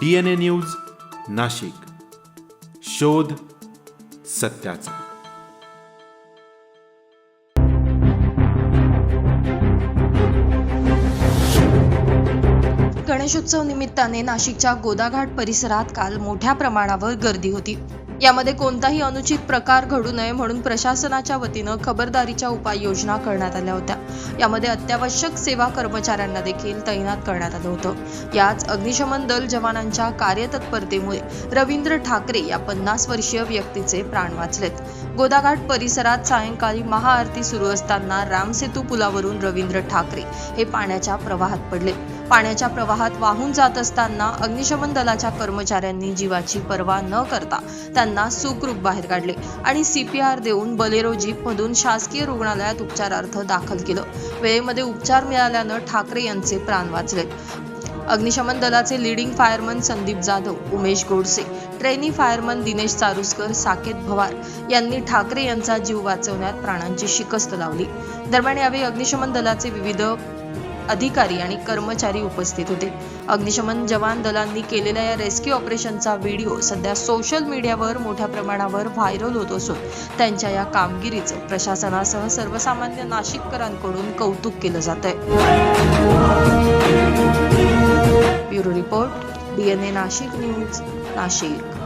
D N A news Nashik. शोध सत्याचा. गणेशोत्सव निमित्ताने नाशिकच्या गोदाघाट परिसरात काल मोठ्या प्रमाणावर गर्दी होती. यामध्ये कोणताही अनुचित प्रकार घडू नये म्हणून प्रशासनाच्या वतीनं खबरदारीच्या उपाययोजना करण्यात आल्या होत्या. यामध्ये अत्यावश्यक सेवा कर्मचाऱ्यांना देखील तैनात करण्यात आलं होतं. याच अग्निशमन दल जवानांच्या कार्यतत्परतेमुळे रवींद्र ठाकरे या पन्नास वर्षीय व्यक्तीचे प्राण वाचलेत. गोदाघाट परिसरात सायंकाळी महाआरती सुरू असताना रामसेतू पुलावरून रवींद्र ठाकरे हे पाण्याच्या प्रवाहात पडले. पाण्याच्या प्रवाहात वाहून जात असताना अग्निशमन दलाच्या कर्मचाऱ्यांनी जीवाची पर्वा न करता त्यांना सुखरूप बाहेर काढले आणि सीपीआर देऊन बलेरो जीपमधून शासकीय रुग्णालयात उपचारार्थ दाखल केलं. वेळेमध्ये उपचार मिळाल्यानं ठाकरे यांचे प्राण वाचलेत अग्निशमन दलाचे leading fireman Sandeep Jadhav Umesh Godse trainee fireman Dinesh Charuskar Saket Bhavar यांनी ठाकरे यांचा जीव वाचवण्यात प्राणांची शिकस्त लावली. दरम्यान यावेळी अग्निशमन दलाचे विविध अधिकारी आणि कर्मचारी उपस्थित होते. अग्निशमन जवान दलांनी केलेल्या या रेस्क्यू ऑपरेशनचा व्हिडिओ सध्या सोशल मीडियावर मोठ्या प्रमाणावर व्हायरल होत असून त्यांच्या या कामगिरीचं प्रशासनासह सर्वसामान्य नाशिककरांकडून कौतुक केलं जात आहे. Bureau report DNA Nashik news Nashik.